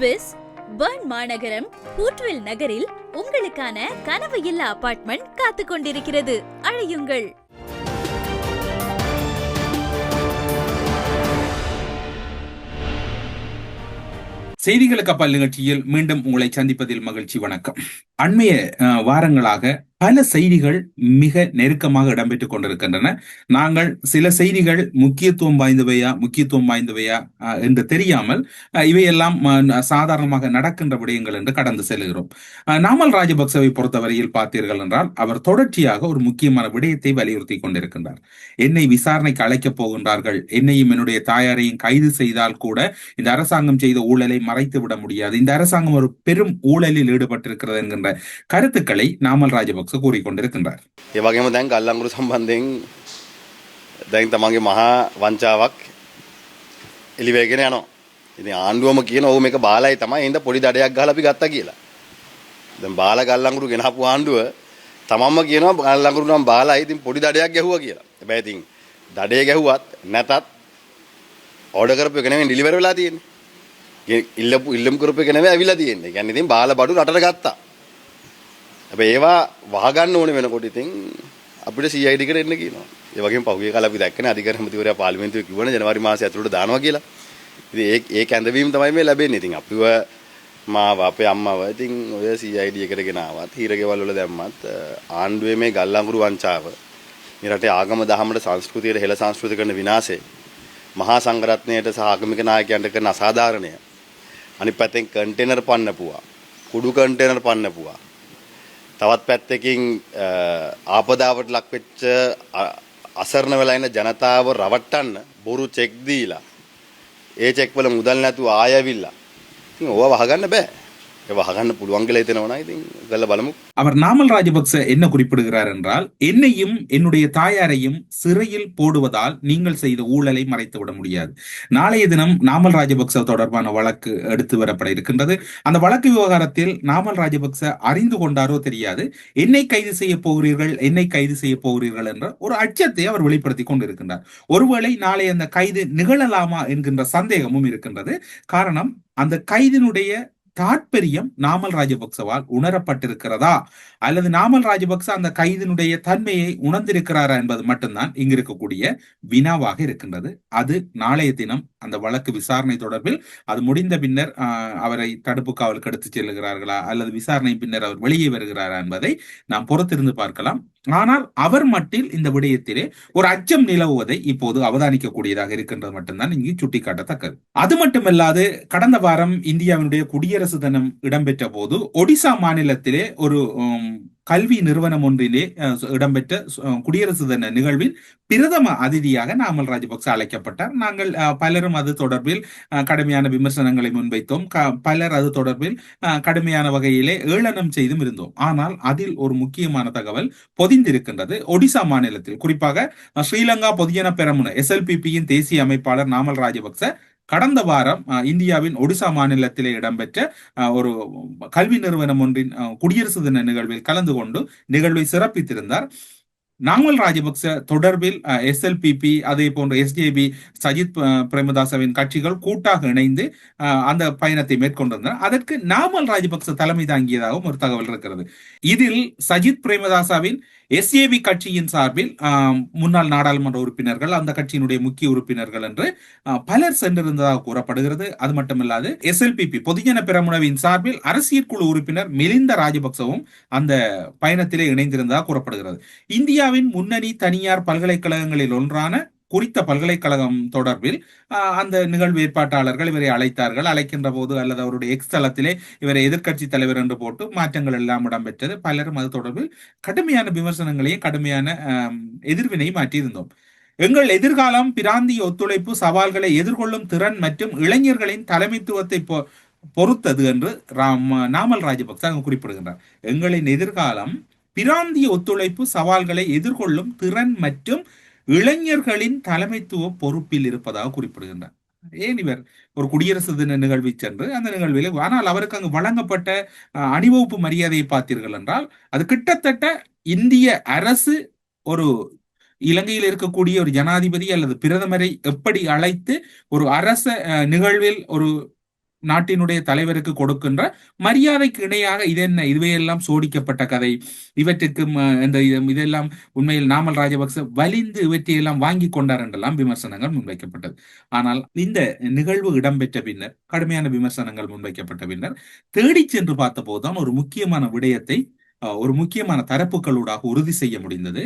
Swiss burn மாநகரம் ஹூட்வில் நகரில் உங்களுக்கான கனவு இல்லா அபார்ட்மெண்ட் காத்துக் கொண்டிருக்கிறது. அழையுங்கள். செய்திகளுக்கு அப்பால் நிகழ்ச்சியில் மீண்டும் உங்களை சந்திப்பதில் மகிழ்ச்சி வணக்கம். அண்மைய அஹ், வாரங்களாக பல செய்திகள் மிக நெருக்கமாக இடம்பெற்றுக் கொண்டிருக்கின்றன. நாங்கள் சில செய்திகள் முக்கியத்துவம் வாய்ந்தவையா முக்கியத்துவம் வாய்ந்தவையா என்று தெரியாமல் இவையெல்லாம் சாதாரணமாக நடக்கின்ற விடயங்கள் என்று கடந்து செல்கிறோம். நாமல் ராஜபக்சவை பொறுத்தவரையில் பார்த்தீர்கள் என்றால் அவர் தொடர்ச்சியாக ஒரு முக்கியமான விடயத்தை வலியுறுத்தி கொண்டிருக்கின்றார். என்னை விசாரணைக்கு அழைக்கப் போகின்றார்கள். என்னையும் என்னுடைய தாயாரையும் கைது செய்தால் கூட இந்த அரசாங்கம் செய்த ஊழலை மறைத்து விட முடியாது. இந்த அரசாங்கம் ஒரு பெரும் ஊழலில் ஈடுபட்டிருக்கிறது என்கின்ற கருத்துக்களை நாமல் ராஜபக்ச கூறிக்கொண்டிருக்கின்றார் ඒ වගේම දැන් ගල්ලංගුරු සම්බන්ධයෙන් දැන් තමන්ගේ මහා වංචාවක් එලිවේගෙන යනවා. ඉතින් ආණ්ඩුවම කියන ඔහු මේක බාලයි තමයි හින්දා පොඩි දඩයක් ගහලා අපි ගත්තා කියලා. දැන් බාල ගල්ලංගුරු ගෙනහපු ආණ්ඩුව තමන්ම කියනවා ගල්ලංගුරු නම් බාලයි ඉතින් පොඩි දඩයක් ගැහුවා කියලා. හැබැයි ඉතින් දඩේ ගැහුවත් නැතත් ඕඩර් කරපු එක නෙමෙයි ඩිලිවර් වෙලා තියෙන්නේ. ගේ- ඉල්ලපු ඉල්ලම් කරපු එක නෙමෙයි ඇවිල්ලා තියෙන්නේ. ඒ කියන්නේ ඉතින් බාල බඩු රටට ගත්තා. හැබැයි ඒවා වහගන්න ඕනේ වෙනකොට ඉතින් අපිට CID එකට එන්න කියනවා. ඒ වගේම පහුගිය කාලේ අපි දැක්කනේ අධිකරණ ඇමතිවරයා පාර්ලිමේන්තුවේ කිව්වනේ ජනවාරි මාසය ඇතුළට දානවා කියලා. ඉතින් ඒ ඒ කැඳවීම තමයි මේ ලැබෙන්නේ. ඉතින් අපිව මාව අපේ අම්මව ඉතින් ඔය CID එකට ගෙන ආවත් හීරගෙවල් වල දැම්මත් අ, ආණ්ඩුවේ මේ ගල්අඟුරු වංචාව මේ රටේ ආගම දහමට සංස්කෘතියට හෙළ සංස්කෘතික කරන විනාශය මහා සංඝරත්නයට සහ ආගමික නායකයන්ට කරන අසාධාරණය අනිත් පැත්තෙන් කන්ටේනර් පන්නපුවා කුඩු කන්ටේනර් පන්නපුවා තවත් පැත්තකින් අ, ආපදාවට ලක්වෙච්ච අ- අසරණ වෙලා ඉන්න ජනතාව රවට්ටන්න බොරු චෙක් දීලා. ඒ චෙක් වල මුදල් නැතුව ආය ඇවිල්ලා. ඉතින් ඕවා වහගන්න බෑ. ඒ වහගන්න පුළුවන් කියලා හිතනවා නම් ඉතින් කරලා බලමු அவர் நாமல் ராஜபக்ச என்ன குறிப்பிடுகிறார் என்றால் என்னையும் என்னுடைய தாயாரையும் சிறையில் போடுவதால் நீங்கள் செய்த ஊழலை மறைத்து விட முடியாது நாளைய தினம் நாமல் ராஜபக்ச தொடர்பான வழக்கு எடுத்து வரப்பட இருக்கின்றது அந்த வழக்கு விவகாரத்தில் நாமல் ராஜபக்ச அறிந்து கொண்டாரோ தெரியாது என்னை கைது செய்ய போகிறீர்கள் என்னை கைது செய்ய போகிறீர்கள் என்ற ஒரு அச்சத்தை அவர் வெளிப்படுத்தி கொண்டிருக்கின்றார் ஒருவேளை நாளை அந்த கைது நிகழலாமா என்கின்ற சந்தேகமும் இருக்கின்றது காரணம் அந்த கைதினுடைய தாற்பயம் நாமல் ராஜபக்சவால் உணரப்பட்டிருக்கிறதா? அல்லது நாமல் ராஜபக்ச அந்த கைதினுடைய தன்மையை உணர்ந்திருக்கிறாரா என்பது மட்டும்தான் இங்கு இருக்கக்கூடிய வினாவாக இருக்கின்றது. அது நாளைய தினம் அந்த வழக்கு விசாரணை தொடர்பில் அது முடிந்த பின்னர் அவரை தடுப்பு காவலுக்கு எடுத்துச் செல்லுகிறார்களா? அல்லது விசாரணை பின்னர் அவர் வெளியே வருகிறாரா என்பதை நாம் பொறுத்திருந்து பார்க்கலாம். ஆனால் அவர் மட்டில் இந்த விடயத்திலே ஒரு அச்சம் நிலவுவதை இப்போது அவதானிக்கக்கூடியதாக இருக்கின்றது மட்டும்தான் இங்கு சுட்டிக்காட்டத்தக்கது. அது மட்டுமல்லாது கடந்த வாரம் இந்தியாவினுடைய குடியரசு தினம் இடம்பெற்ற போது ஒடிசா மாநிலத்திலே ஒரு உம், கல்வி நிறுவனம் ஒன்றிலே இடம்பெற்ற குடியரசு தின நிகழ்வில் பிரதம அதிதியாக நாமல் ராஜபக்ச அழைக்கப்பட்டார். நாங்கள் பலரும் அது தொடர்பில் அஹ், கடுமையான விமர்சனங்களை முன்வைத்தோம். க- பலர் அது தொடர்பில் கடுமையான வகையிலே ஏளனம் செய்தும் இருந்தோம். ஆனால் அதில் ஒரு முக்கியமான தகவல் பொதிந்திருக்கின்றது. ஒடிசா மாநிலத்தில் குறிப்பாக ஸ்ரீலங்கா பொதுஜன பெரமுன எஸ்எல்பிபியின் தேசிய அமைப்பாளர் நாமல் ராஜபக்ச கடந்த வாரம் இந்தியாவின் ஒடிசா மாநிலத்திலே இடம்பெற்ற ஒரு கல்வி நிறுவனம் ஒன்றின் குடியரசு தின நிகழ்வில் கலந்து கொண்டு நிகழ்வை சிறப்பித்திருந்தார். நாமல் ராஜபக்ச தொடர்பில் எஸ்எல்பிபி அதே போன்ற எஸ்ஜேபி சஜித் பிரேமதாசவின் கட்சிகள் கூட்டாக இணைந்து அந்த பயணத்தை மேற்கொண்டிருந்தன அதற்கு நாமல் ராஜபக்ச தலைமை தாங்கியதாகவும் ஒரு தகவல் இருக்கிறது. இதில் சஜித் பிரேமதாசாவின் எஸ்ஏபி கட்சியின் சார்பில் முன்னாள் நாடாளுமன்ற உறுப்பினர்கள் அந்த கட்சியினுடைய முக்கிய உறுப்பினர்கள் என்று பலர் சென்றிருந்ததாக கூறப்படுகிறது. அது மட்டுமல்லாது எஸ்எல்பிபி பொதுஜன பெரமுனவின் சார்பில் அரசியல் குழு உறுப்பினர் மிலிந்த ராஜபக்சவும் அந்த பயணத்திலே இணைந்திருந்ததாக கூறப்படுகிறது. இந்தியா இந்தியாவின் முன்னணி தனியார் பல்கலைக்கழகங்களில் ஒன்றான குறித்த பல்கலைக்கழகம் தொடர்பில் அந்த நிகழ்வு ஏற்பாட்டாளர்கள் இவரை அழைத்தார்கள். அழைக்கின்ற போது அல்லது அவருடைய எக்ஸ் தளத்திலே இவரை எதிர்க்கட்சி தலைவர் என்று போட்டு மாற்றங்கள் எல்லாம் இடம்பெற்றது. பலரும் அது தொடர்பில் கடுமையான விமர்சனங்களையும் கடுமையான எதிர்வினையும் மாற்றியிருந்தோம். எங்கள் எதிர்காலம் பிராந்திய ஒத்துழைப்பு சவால்களை எதிர்கொள்ளும் திறன் மற்றும் இளைஞர்களின் தலைமைத்துவத்தை பொறுத்தது என்று ராம் நாமல் ராஜபக்ச அங்கு குறிப்பிடுகின்றார். எங்களின் எதிர்காலம் பிராந்திய ஒத்துழைப்பு சவால்களை எதிர்கொள்ளும் திறன் மற்றும் இளைஞர்களின் தலைமைத்துவ பொறுப்பில் இருப்பதாக குறிப்பிடுகின்றார். ஏன் இவர் ஒரு குடியரசு தின நிகழ்வை சென்று அந்த நிகழ்வில் ஆனால் அவருக்கு அங்கு வழங்கப்பட்ட அணிவகுப்பு மரியாதையை பார்த்தீர்கள் என்றால் அது கிட்டத்தட்ட இந்திய அரசு ஒரு இலங்கையில் இருக்கக்கூடிய ஒரு ஜனாதிபதி அல்லது பிரதமரை எப்படி அழைத்து ஒரு அரச நிகழ்வில் ஒரு நாட்டினுடைய தலைவருக்கு கொடுக்கின்ற மரியாதைக்கு இணையாக இது என்ன? இதுவையெல்லாம் சோடிக்கப்பட்ட கதை. இவற்றுக்கு இந்த இதெல்லாம் உண்மையில் நாமல் ராஜபக்ச வலிந்து இவற்றையெல்லாம் வாங்கி கொண்டார் என்றெல்லாம் விமர்சனங்கள் முன்வைக்கப்பட்டது. ஆனால் இந்த நிகழ்வு இடம்பெற்ற பின்னர் கடுமையான விமர்சனங்கள் முன்வைக்கப்பட்ட பின்னர் தேடி சென்று பார்த்தபோதுதான் ஒரு முக்கியமான விடயத்தை ஒரு முக்கியமான தரப்புகளூடாக உறுதி செய்ய முடிந்தது.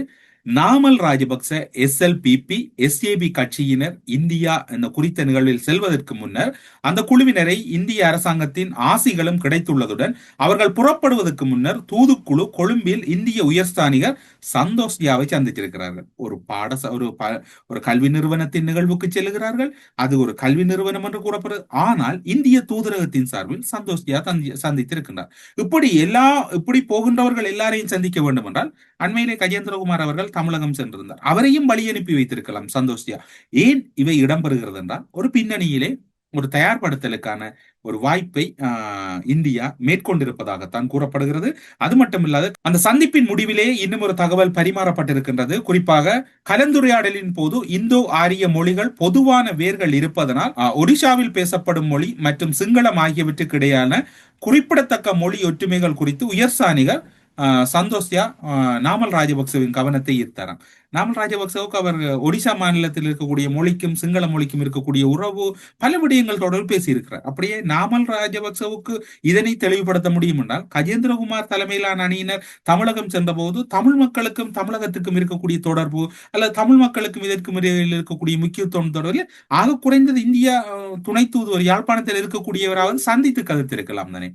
நாமல் ராஜபக்ச எஸ்எல்பிபி எஸ்ஏபி கட்சியினர் இந்தியா என்ற குறித்த நிகழ்வில் செல்வதற்கு முன்னர் அந்த குழுவினரை இந்திய அரசாங்கத்தின் ஆசிகளும் கிடைத்துள்ளதுடன் அவர்கள் புறப்படுவதற்கு முன்னர் தூதுக்குழு கொழும்பில் இந்திய உயர்ஸ்தானிகர் சந்தோஷ் ஜியாவை சந்தித்திருக்கிறார்கள். ஒரு பாடச ஒரு ஒரு கல்வி நிறுவனத்தின் நிகழ்வுக்கு செல்கிறார்கள். அது ஒரு கல்வி நிறுவனம் என்று கூறப்படுது ஆனால் இந்திய தூதரகத்தின் சார்பில் சந்தோஷ் ஜியா சந்தித்திருக்கின்றார். இப்படி எல்லா இப்படி போகின்றவர்கள் எல்லாரையும் சந்திக்க வேண்டும் என்றால் அண்மையிலே கஜேந்திரகுமார் அவர்கள் தமிழகம் சென்றிருந்தார். அவரையும் வழி அனுப்பி வைத்திருக்கலாம் சந்தோஷியா. ஏன் இவை இடம்பெறுகிறது என்றால் ஒரு பின்னணியிலே ஒரு தயார்படுத்தலுக்கான ஒரு வாய்ப்பை இந்தியா மேற்கொண்டிருப்பதாகத்தான் கூறப்படுகிறது. அது மட்டுமில்லாது அந்த சந்திப்பின் முடிவிலே இன்னும் ஒரு தகவல் பரிமாறப்பட்டிருக்கின்றது. குறிப்பாக கலந்துரையாடலின் போது இந்தோ ஆரிய மொழிகள் பொதுவான வேர்கள் இருப்பதனால் ஒடிசாவில் பேசப்படும் மொழி மற்றும் சிங்களம் ஆகியவற்றுக்கு இடையான குறிப்பிடத்தக்க மொழி ஒற்றுமைகள் குறித்து உயர்சானிகள் சந்தோஷ்யா நாமல் ராஜபக்சவின் கவனத்தை ஈர்த்தாராம். நாமல் ராஜபக்சவுக்கு அவர் ஒடிசா மாநிலத்தில் இருக்கக்கூடிய மொழிக்கும் சிங்கள மொழிக்கும் இருக்கக்கூடிய உறவு பல விடயங்கள் தொடர்பில் பேசியிருக்கிறார். அப்படியே நாமல் ராஜபக்சவுக்கு இதனை தெளிவுபடுத்த முடியும் என்றால் கஜேந்திரகுமார் தலைமையிலான அணியினர் தமிழகம் சென்றபோது தமிழ் மக்களுக்கும் தமிழகத்துக்கும் இருக்கக்கூடிய தொடர்பு அல்லது தமிழ் மக்களுக்கும் இதற்கும் இடையில் இருக்கக்கூடிய முக்கியத்துவம் தொடர்பில் ஆக குறைந்தது இந்தியா துணை தூதுவர் யாழ்ப்பாணத்தில் இருக்கக்கூடியவராவது சந்தித்து கருத்திருக்கலாம் தானே.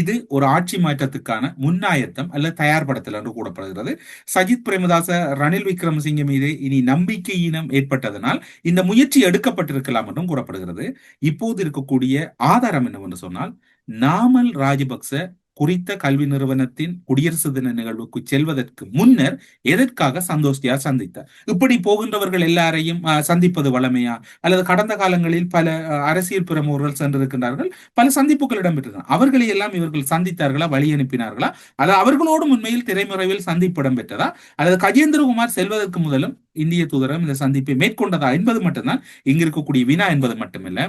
இது ஒரு ஆட்சி மாற்றத்துக்கான முன்னாயத்தம் அல்ல தயார்படுத்தல் என்று கூறப்படுகிறது. சஜித் பிரேமதாச ரணில் விக்ரமசிங்க மீது இனி நம்பிக்கையினம் ஏற்பட்டதனால் இந்த முயற்சி எடுக்கப்பட்டிருக்கலாம் என்றும் கூறப்படுகிறது. இப்போது இருக்கக்கூடிய ஆதாரம் என்னவென்று சொன்னால் நாமல் ராஜபக்ச குறித்த கல்வி நிறுவனத்தின் குடியரசு தின நிகழ்வுக்கு செல்வதற்கு முன்னர் எதற்காக சந்தோஷ்டியார் சந்தித்தார்? இப்படி போகின்றவர்கள் எல்லாரையும் அஹ், சந்திப்பது வளமையா அல்லது கடந்த காலங்களில் பல அரசியல் பிரமுகர்கள் சென்றிருக்கின்றார்கள் பல சந்திப்புகள் இடம்பெற்றன அவர்களை எல்லாம் இவர்கள் சந்தித்தார்களா? வழி அனுப்பினார்களா? அல்லது அவர்களோடும் உண்மையில் திரைமுறைவில் சந்திப்பு இடம்பெற்றதா? அல்லது கஜேந்திரகுமார் செல்வதற்கு முதலும் இந்திய தூதரம் இந்த சந்திப்பை மேற்கொண்டதா? என்பது மட்டும்தான். இங்கு இருக்கக்கூடிய வினா என்பது மட்டுமில்ல.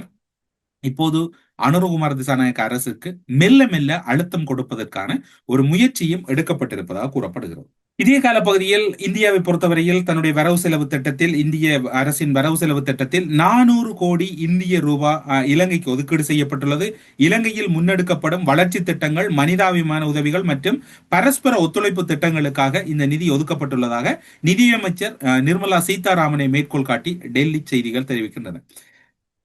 இப்போது அனுரகுமார் திசாநாயக்க அரசுக்கு மெல்ல மெல்ல அழுத்தம் கொடுப்பதற்கான ஒரு முயற்சியும் எடுக்கப்பட்டிருப்பதாக கூறப்படுகிறது. இதே கால பகுதியில் இந்தியாவை பொறுத்தவரையில் தன்னுடைய வரவு செலவு திட்டத்தில் இந்திய அரசின் வரவு செலவு திட்டத்தில் நானூறு கோடி இந்திய ரூபா அஹ், இலங்கைக்கு ஒதுக்கீடு செய்யப்பட்டுள்ளது. இலங்கையில் முன்னெடுக்கப்படும் வளர்ச்சி திட்டங்கள் மனிதாபிமான உதவிகள் மற்றும் பரஸ்பர ஒத்துழைப்பு திட்டங்களுக்காக இந்த நிதி ஒதுக்கப்பட்டுள்ளதாக நிதியமைச்சர் அஹ், நிர்மலா சீதாராமனை மேற்கோள் காட்டி டெல்லி செய்திகள் தெரிவிக்கின்றன.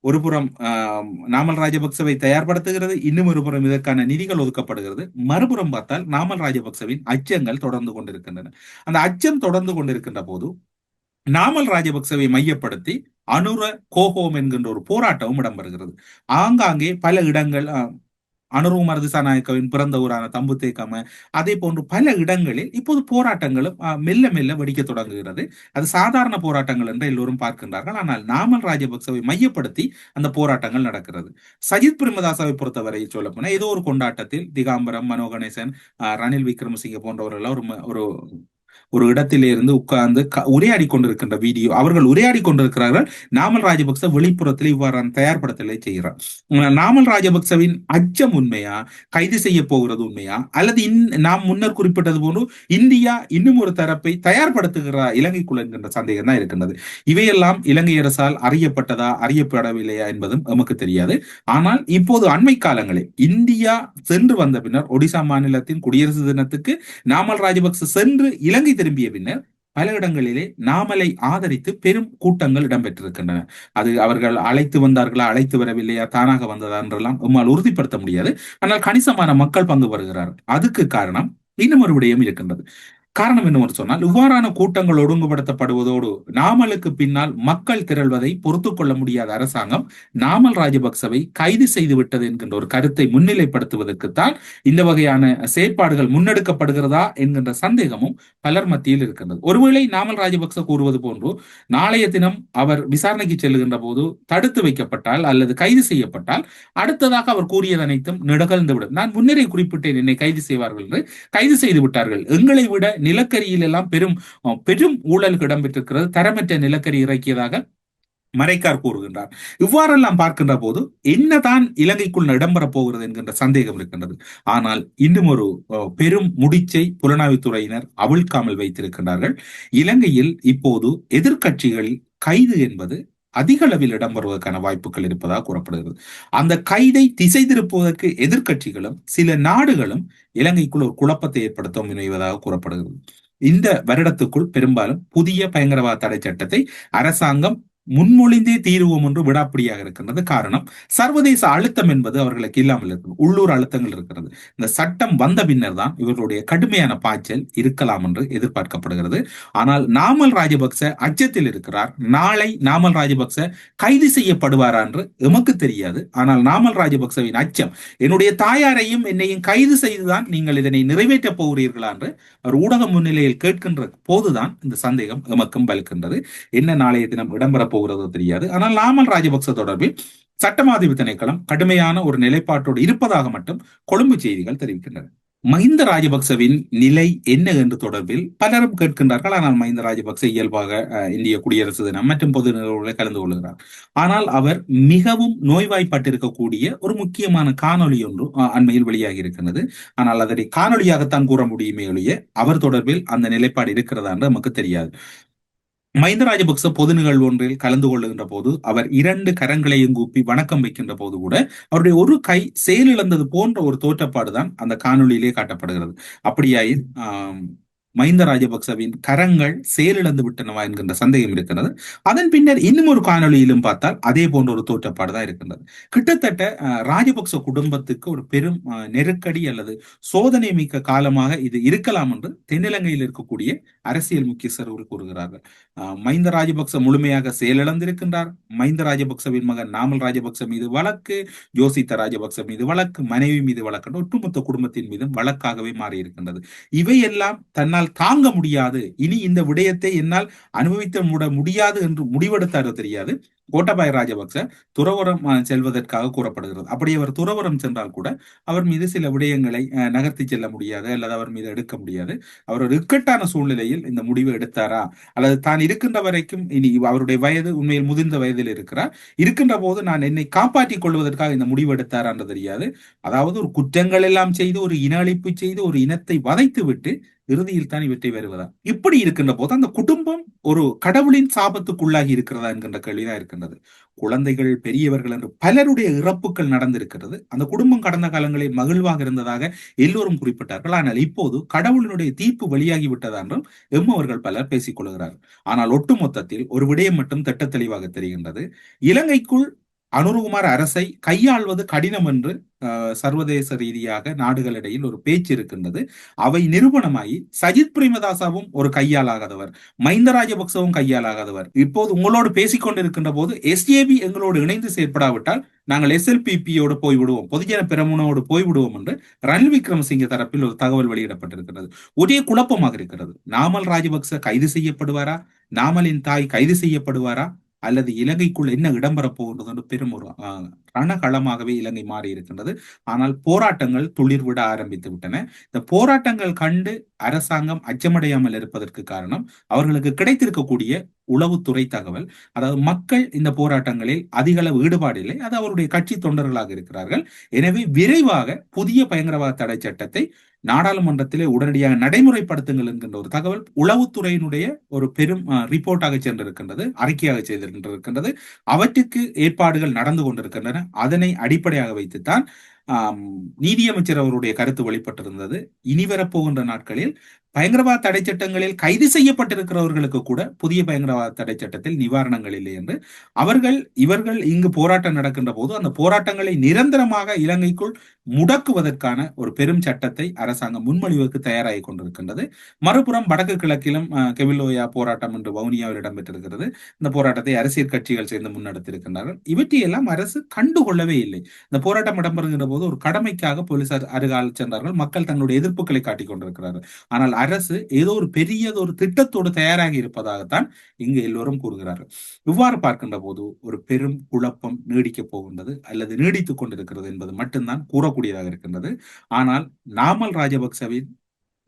ஒருபுறம் ஆஹ், நாமல் ராஜபக்சவை தயார்படுத்துகிறது இன்னும் ஒருபுறம் இதற்கான நிதிகள் ஒதுக்கப்படுகிறது. மறுபுறம் பார்த்தால் நாமல் ராஜபக்சவின் அச்சங்கள் தொடர்ந்து கொண்டிருக்கின்றன. அந்த அச்சம் தொடர்ந்து கொண்டிருக்கின்ற போது நாமல் ராஜபக்சவை மையப்படுத்தி அனுர கோஹோம் என்கின்ற ஒரு போராட்டமும் இடம்பெறுகிறது. ஆங்காங்கே பல இடங்கள் ஆஹ், அனுருகுமார் திசாநாயக்கவின் பிறந்த ஊரான தம்பு தேக்கம அதே போன்று பல இடங்களில் இப்போது போராட்டங்களும் மெல்ல மெல்ல வெடிக்க தொடங்குகிறது. அது சாதாரண போராட்டங்கள் என்று எல்லோரும் பார்க்கின்றார்கள். ஆனால் நாமல் ராஜபக்சவை மையப்படுத்தி அந்த போராட்டங்கள் நடக்கிறது. சஜித் பிரேமதாசாவை பொறுத்தவரை சொல்ல போனால் ஏதோ ஒரு கொண்டாட்டத்தில் திகாம்பரம் மனோகணேசன் ரணில் விக்ரமசிங்க போன்றவர்கள் ஒரு ஒரு ஒரு இடத்திலிருந்து உட்கார்ந்து உரையாடி கொண்டிருக்கின்ற வீடியோ. அவர்கள் உரையாடி கொண்டிருக்கிறார்கள் நாமல் ராஜபக்ச வெளிப்புறத்தில் இவ்வாறான தயார்படுத்தலை செய்கிறார். நாமல் ராஜபக்சவின் அச்சம் உண்மையா? கைது செய்ய போகிறது உண்மையா? அல்லது நாம் முன்னர் குறிப்பிட்டது போன்று இந்தியா இன்னும் ஒரு தரப்பை தயார்படுத்துகிறா இலங்கைக்குள் என்கின்ற சந்தேகம் தான் இருக்கின்றது. இவையெல்லாம் இலங்கை அரசால் அறியப்பட்டதா? அறியப்படவில்லையா என்பதும் நமக்கு தெரியாது. ஆனால் இப்போது அண்மை காலங்களில் இந்தியா சென்று வந்த பின்னர் ஒடிசா மாநிலத்தின் குடியரசு தினத்துக்கு நாமல் ராஜபக்ச சென்று இலங்கை திரும்பிய பின்னர் பல இடங்களிலே நாமலை ஆதரித்து பெரும் கூட்டங்கள் இடம்பெற்றிருக்கின்றன. அது அவர்கள் அழைத்து வந்தார்களா அழைத்து வரவில்லையா தானாக வந்ததா என்றெல்லாம் உம்மால் உறுதிப்படுத்த முடியாது. ஆனால் கணிசமான மக்கள் பங்கு பெறுகிறார்கள் அதுக்கு காரணம் இன்னும் ஒரு விடயம் இருக்கின்றது. காரணம் என்னவென்று சொன்னால் இவ்வாறான கூட்டங்கள் ஒழுங்குபடுத்தப்படுவதோடு நாமலுக்கு பின்னால் மக்கள் திரள்வதை பொறுத்துக்கொள்ள முடியாத அரசாங்கம் நாமல் ராஜபக்சவை கைது செய்து விட்டது என்கின்ற ஒரு கருத்தை முன்னிலைப்படுத்துவதற்குத்தான் இந்த வகையான செயற்பாடுகள் முன்னெடுக்கப்படுகிறதா என்கின்ற சந்தேகமும் பலர் மத்தியில் இருக்கின்றது. ஒருவேளை நாமல் ராஜபக்ச கூறுவது போன்று நாளைய தினம் அவர் விசாரணைக்கு செல்லுகின்ற போது தடுத்து வைக்கப்பட்டால் அல்லது கைது செய்யப்பட்டால் அடுத்ததாக அவர் கூறியது அனைத்தும் நிகழ்ந்துவிடும் நான் முன்னரே குறிப்பிட்டேன் என்னை கைது செய்வார்கள் என்று. கைது செய்து விட்டார்கள். எங்களை விட நிலக்கரியில் எல்லாம் பெரும் பெரும் ஊழல் இடம்பெற்றிருக்கிறது. தரமற்ற நிலக்கரி இறக்கியதாக மறைக்கார் கூறுகின்றார். இவ்வாறெல்லாம் பார்க்கின்ற போது என்னதான் இலங்கைக்குள் இடம்பெற போகிறது என்கின்ற சந்தேகம் இருக்கின்றது. ஆனால் இன்னும் ஒரு பெரும் முடிச்சை புலனாய்வுத்துறையினர் அவிழ்க்காமல் வைத்திருக்கின்றார்கள். இலங்கையில் இப்போது எதிர்கட்சிகள் கைது என்பது அதிக அளவில் இடம்பெறுவதற்கான வாய்ப்புகள் இருப்பதாக கூறப்படுகிறது. அந்த கைதை திசை திருப்புவதற்கு எதிர்க்கட்சிகளும் சில நாடுகளும் இலங்கைக்குள் ஒரு குழப்பத்தை ஏற்படுத்த முனைவதாக கூறப்படுகிறது. இந்த வருடத்துக்குள் பெரும்பாலும் புதிய பயங்கரவாத தடை சட்டத்தை அரசாங்கம் முன்மொழிந்தே தீருவோம் என்று விடாப்பிடியாக இருக்கின்றது காரணம். சர்வதேச அழுத்தம் என்பது அவர்களுக்கு இல்லாமல் இருக்கிறது. உள்ளூர் அழுத்தங்கள் இருக்கிறது. இந்த சட்டம் வந்த பின்னர் தான் இவர்களுடைய கடுமையான பாய்ச்சல் இருக்கலாம் என்று எதிர்பார்க்கப்படுகிறது. ஆனால் நாமல் ராஜபக்ச அச்சத்தில் இருக்கிறார். நாளை நாமல் ராஜபக்ச கைது செய்யப்படுவாரா என்று எமக்கு தெரியாது. ஆனால் நாமல் ராஜபக்சவின் அச்சம் என்னுடைய தாயாரையும் என்னையும் கைது செய்துதான் நீங்கள் இதனை நிறைவேற்றப் போகிறீர்களா? என்று அவர் ஊடக முன்னிலையில் கேட்கின்ற போதுதான் இந்த சந்தேகம் எமக்கும் பலிக்கின்றது என்ன நாளைய தினம் இடம்பெறப் போகிறதோ தெரியாது. ஆனால் லாமல் ராஜபக்ச தொடர்பில் சட்டமாதிபதி திணைக்களம் கடுமையான ஒரு நிலைப்பாட்டோடு இருப்பதாக மட்டும் கொழும்பு செய்திகள் தெரிவிக்கின்றன. மஹிந்த ராஜபக்சவின் நிலை என்ன என்று தொடர்பில் பலரும் கேட்கின்றார்கள். ஆனால் மஹிந்த ராஜபக்ச இயல்பாக இந்திய குடியரசு தினம் மற்றும் பொது நிகழ்வுகளை கலந்து கொள்கிறார். ஆனால் அவர் மிகவும் நோய்வாய்ப்பட்டிருக்கக்கூடிய ஒரு முக்கியமான காணொலி ஒன்று அண்மையில் வெளியாகி இருக்கிறது ஆனால் அதனை காணொலியாகத்தான் கூற முடியுமே ஒழிய அவர் தொடர்பில் அந்த நிலைப்பாடு இருக்கிறதா என்று நமக்கு தெரியாது. மஹிந்த ராஜபக்ச பொது நிகழ்வு ஒன்றில் கலந்து கொள்ளுகின்ற போது அவர் இரண்டு கரங்களையும் கூப்பி வணக்கம் வைக்கின்ற போது கூட அவருடைய ஒரு கை செயலிழந்தது போன்ற ஒரு தோற்றப்பாடுதான் அந்த காணொலியிலே காட்டப்படுகிறது. அப்படியாயின் மஹிந்த ராஜபக்சவின் கரங்கள் செயலிழந்து விட்டனவா என்கின்ற சந்தேகம் இருக்கிறது அதன் பின்னர் இன்னும் ஒரு காணொளியிலும் பார்த்தால் அதே போன்ற ஒரு தோற்றப்பாடு தான் இருக்கின்றது. கிட்டத்தட்ட ராஜபக்ச குடும்பத்துக்கு ஒரு பெரும் நெருக்கடி அல்லது சோதனை மிக்க காலமாக இது இருக்கலாம் என்று தென்னிலங்கையில் இருக்கக்கூடிய அரசியல் முக்கியஸ்தர்கள் கூறுகிறார்கள். மஹிந்த ராஜபக்ச முழுமையாக செயலிழந்திருக்கின்றார். மஹிந்த ராஜபக்சவின் மகன் நாமல் ராஜபக்ச மீது வழக்கு ஜோசித்த ராஜபக்ச மீது வழக்கு மனைவி மீது வழக்கு ஒட்டுமொத்த குடும்பத்தின் மீதும் வழக்காகவே மாறி இருக்கின்றது இவையெல்லாம் தன்னால் என்னால் தாங்க முடியாது. இனி இந்த விடயத்தை என்னால் அனுபவித்து முட முடியாது என்று முடிவெடுத்தாரோ தெரியாது. கோட்டபாய ராஜபக்ச துறவரம் செல்வதற்காக கூறப்படுகிறது. அப்படி அவர் துறவரம் சென்றால் கூட அவர் மீது சில விடயங்களை நகர்த்தி செல்ல முடியாது அல்லது அவர் மீது எடுக்க முடியாது. அவர் ஒரு இக்கட்டான சூழ்நிலையில் இந்த முடிவை எடுத்தாரா? அல்லது தான் இருக்கின்ற வரைக்கும் இனி அவருடைய வயது உண்மையில் முதிர்ந்த வயதில் இருக்கிறார். இருக்கின்ற போது நான் என்னை காப்பாற்றிக் கொள்வதற்காக இந்த முடிவு எடுத்தாரான்னு தெரியாது. அதாவது ஒரு குற்றங்கள் எல்லாம் செய்து ஒரு இன அழிப்பு செய்து ஒரு இனத்தை வதைத்து விட்டு இறுதியில் தான் இவற்றை வருவதா இப்படி இருக்கின்ற போது அந்த குடும்பம் ஒரு கடவுளின் சாபத்துக்குள்ளாகி இருக்கிறதா என்கின்ற கேள்விதான் இருக்கின்றது. குழந்தைகள் பெரியவர்கள் என்று பலருடைய இறப்புகள் நடந்திருக்கிறது. அந்த குடும்பம் கடந்த காலங்களில் மகிழ்வாக இருந்ததாக எல்லோரும் குறிப்பிட்டார்கள். ஆனால் இப்போது கடவுளினுடைய தீர்ப்பு வெளியாகி விட்டதா என்றும் எம்மவர்கள் பலர் பேசிக் கொள்கிறார்கள். ஆனால் ஒட்டுமொத்தத்தில் ஒரு விடயம் மட்டும் திட்ட தெளிவாக தெரிகின்றது. இலங்கைக்குள் அனுருகுமார் அரசை கையாள்வது கடினம் என்று சர்வதேச ரீதியாக நாடுகளிடையில் ஒரு பேச்சு இருக்கின்றது. அவை நிரூபணமாகி சஜித் பிரேமதாசாவும் ஒரு கையாலாகாதவர் மஹிந்த ராஜபக்சவும் கையாலாகாதவர் இப்போது உங்களோடு பேசிக்கொண்டிருக்கின்ற போது எஸ்ஏபி எங்களோடு இணைந்து செயற்படாவிட்டால் நாங்கள் எஸ்எல்பிபியோடு போய்விடுவோம் பொதுஜன பிரமுனோடு போய்விடுவோம் என்று ரணில் விக்ரமசிங்க தரப்பில் ஒரு தகவல் வெளியிடப்பட்டிருக்கிறது. ஒரே குழப்பமாக இருக்கிறது. நாமல் ராஜபக்ச கைது செய்யப்படுவாரா? நாமலின் தாய் கைது செய்யப்படுவாரா? அல்லது இலங்கைக்குள் என்ன இடம்பெற போகின்றது என்று பெரும் ஒரு ஆஹ், ரணகளமாகவே இலங்கை மாறி இருக்கின்றது ஆனால் போராட்டங்கள் துளிர்விட ஆரம்பித்து விட்டன. இந்த போராட்டங்கள் கண்டு அரசாங்கம் அச்சமடையாமல் இருப்பதற்கு காரணம் அவர்களுக்கு கிடைத்திருக்கக்கூடிய உளவுத்துறை தகவல். அதாவது மக்கள் இந்த போராட்டங்களில் அதிக அளவு ஈடுபாடு இல்லை. அது அவருடைய கட்சி தொண்டர்களாக இருக்கிறார்கள். எனவே விரைவாக புதிய பயங்கரவாத தடை சட்டத்தை நாடாளுமன்றத்திலே உடனடியாக நடைமுறைப்படுத்துங்கள் என்கின்ற ஒரு தகவல் உளவுத்துறையினுடைய ஒரு பெரும் ரிப்போர்ட்டாக சென்றிருக்கின்றது அறிக்கையாக செய்திருக்கின்றது அவற்றுக்கு ஏற்பாடுகள் நடந்து கொண்டிருக்கின்றன. அதனை அடிப்படையாக வைத்துத்தான் நீதியமைச்சர் அவருடைய கருத்து வெளிப்பட்டிருந்தது. இனி வரப்போகின்ற நாட்களில் பயங்கரவாத தடை சட்டங்களில் கைது செய்யப்பட்டிருக்கிறவர்களுக்கு கூட புதிய பயங்கரவாத தடை சட்டத்தில் நிவாரணங்கள் இல்லை என்று அவர்கள் இவர்கள் இங்கு போராட்டம் நடக்கின்ற போது அந்த போராட்டங்களை நிரந்தரமாக இலங்கைக்குள் முடக்குவதற்கான ஒரு பெரும் சட்டத்தை அரசாங்கம் முன்மொழிவுக்கு தயாராகி கொண்டிருக்கின்றது. மறுபுறம் வடக்கு கிழக்கிலும் கெவிலோயா போராட்டம் என்று வவுனியாவில் இடம்பெற்றிருக்கிறது. இந்த போராட்டத்தை அரசியல் கட்சிகள் சேர்ந்து முன்னெடுத்திருக்கின்றார்கள். இவற்றையெல்லாம் அரசு கண்டுகொள்ளவே இல்லை. இந்த போராட்டம் இடம்பெறுகின்ற போது ஒரு கடமைக்காக போலீசார் அருகால் சென்றார்கள். மக்கள் தங்களுடைய எதிர்ப்புகளை காட்டிக் கொண்டிருக்கிறார்கள். ஆனால் அரசு ஏதோ ஒரு பெரியதொரு திட்டத்தோடு தயாராகி இருப்பதாகத்தான் இங்கு எல்லோரும் கூறுகிறார்கள். இவ்வாறு பார்க்கின்ற போது ஒரு பெரும் குழப்பம் நீடிக்கப் போகின்றது அல்லது நீடித்துக் கொண்டிருக்கிறது என்பது மட்டும்தான் கூறக்கூடியதாக இருக்கின்றது. ஆனால் நாமல் ராஜபக்சவின்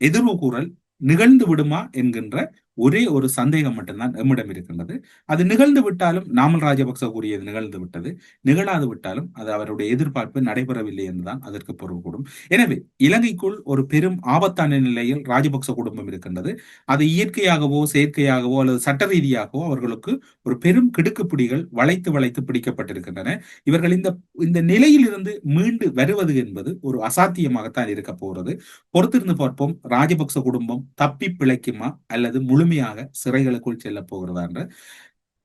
எதிர்வு கூறல் நிகழ்ந்து விடுமா என்கின்ற ஒரே ஒரு சந்தேகம் மட்டும்தான் எம்மிடம் இருக்கின்றது. அது நிகழ்ந்து விட்டாலும் நாமல் ராஜபக்ச கூறியது நிகழ்ந்து விட்டது. நிகழாது விட்டாலும் அது அவருடைய எதிர்பார்ப்பு நடைபெறவில்லை என்றுதான் அதற்கு பொருள் கூடும். எனவே இலங்கைக்குள் ஒரு பெரும் ஆபத்தான நிலையில் ராஜபக்ச குடும்பம் இருக்கின்றது. அது இயற்கையாகவோ செயற்கையாகவோ அல்லது சட்ட ரீதியாகவோ அவர்களுக்கு ஒரு பெரும் கிடுக்குப்பிடிகள் வளைத்து வளைத்து பிடிக்கப்பட்டிருக்கின்றன. இவர்கள் இந்த இந்த நிலையிலிருந்து மீண்டு வருவது என்பது ஒரு அசாத்தியமாகத்தான் இருக்க போகிறது பொறுத்திருந்து பார்ப்போம். ராஜபக்ச குடும்பம் தப்பி பிழைக்குமா அல்லது முழு முழுமையாக சிறைகளுக்குள் செல்ல போகிறதா என்று.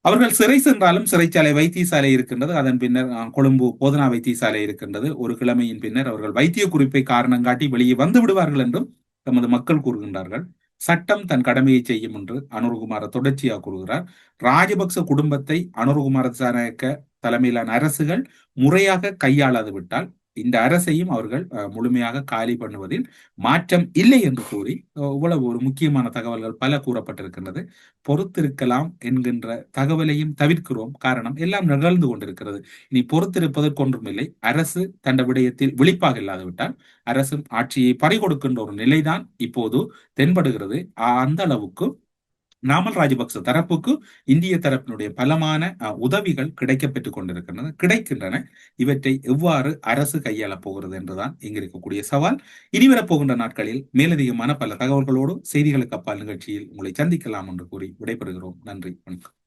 அவர்கள் சிறை சென்றாலும் சிறைச்சாலை வைத்தியசாலை இருக்கின்றது. அதன் பின்னர் கொழும்பு போதனா வைத்தியசாலை இருக்கின்றது. ஒரு கிழமையின் பின்னர் அவர்கள் வைத்திய குறிப்பை காரணம் காட்டி வெளியே வந்து விடுவார்கள் என்றும் தமது மக்கள் கூறுகின்றார்கள். சட்டம் தன் கடமையை செய்யும் என்று அனுருகுமார தொடர்ச்சியாக கூறுகிறார். ராஜபக்ச குடும்பத்தை அனுருகுமார தலைமையிலான அரசுகள் முறையாக கையாளாது விட்டால் இந்த அரசையும் அவர்கள் முழுமையாக காலி பண்ணுவதில் மாற்றம் இல்லை என்று கூறி இவ்வளவு ஒரு முக்கியமான தகவல்கள் பல கூறப்பட்டிருக்கின்றது. பொறுத்திருக்கலாம் என்கின்ற தகவலையும் தவிர்க்கிறோம். காரணம் எல்லாம் நிகழ்ந்து கொண்டிருக்கிறது. இனி பொறுத்திருப்பதற்கு ஒன்றுமில்லை அரசு தண்ட விடயத்தில் விழிப்பாக இல்லாதவிட்டால் அரசும் ஆட்சியை பறிகொடுக்கின்ற ஒரு நிலைதான் இப்போது தென்படுகிறது. அந்த அளவுக்கு நாமல் ராஜபக்ச தரப்புக்கு இந்திய தரப்பினுடைய பலமான அஹ், உதவிகள் கிடைக்கப்பெற்றுக் கொண்டிருக்கின்றன கிடைக்கின்றன. இவற்றை எவ்வாறு அரசு கையாளப் போகிறது என்றுதான் இங்கு இருக்கக்கூடிய சவால். இனிவரப்போகின்ற நாட்களில் மேலதிகமான பல தகவல்களோடு செய்திகளுக்கு அப்பால் நிகழ்ச்சியில் உங்களை சந்திக்கலாம் என்று கூறி விடைபெறுகிறோம். நன்றி வணக்கம்.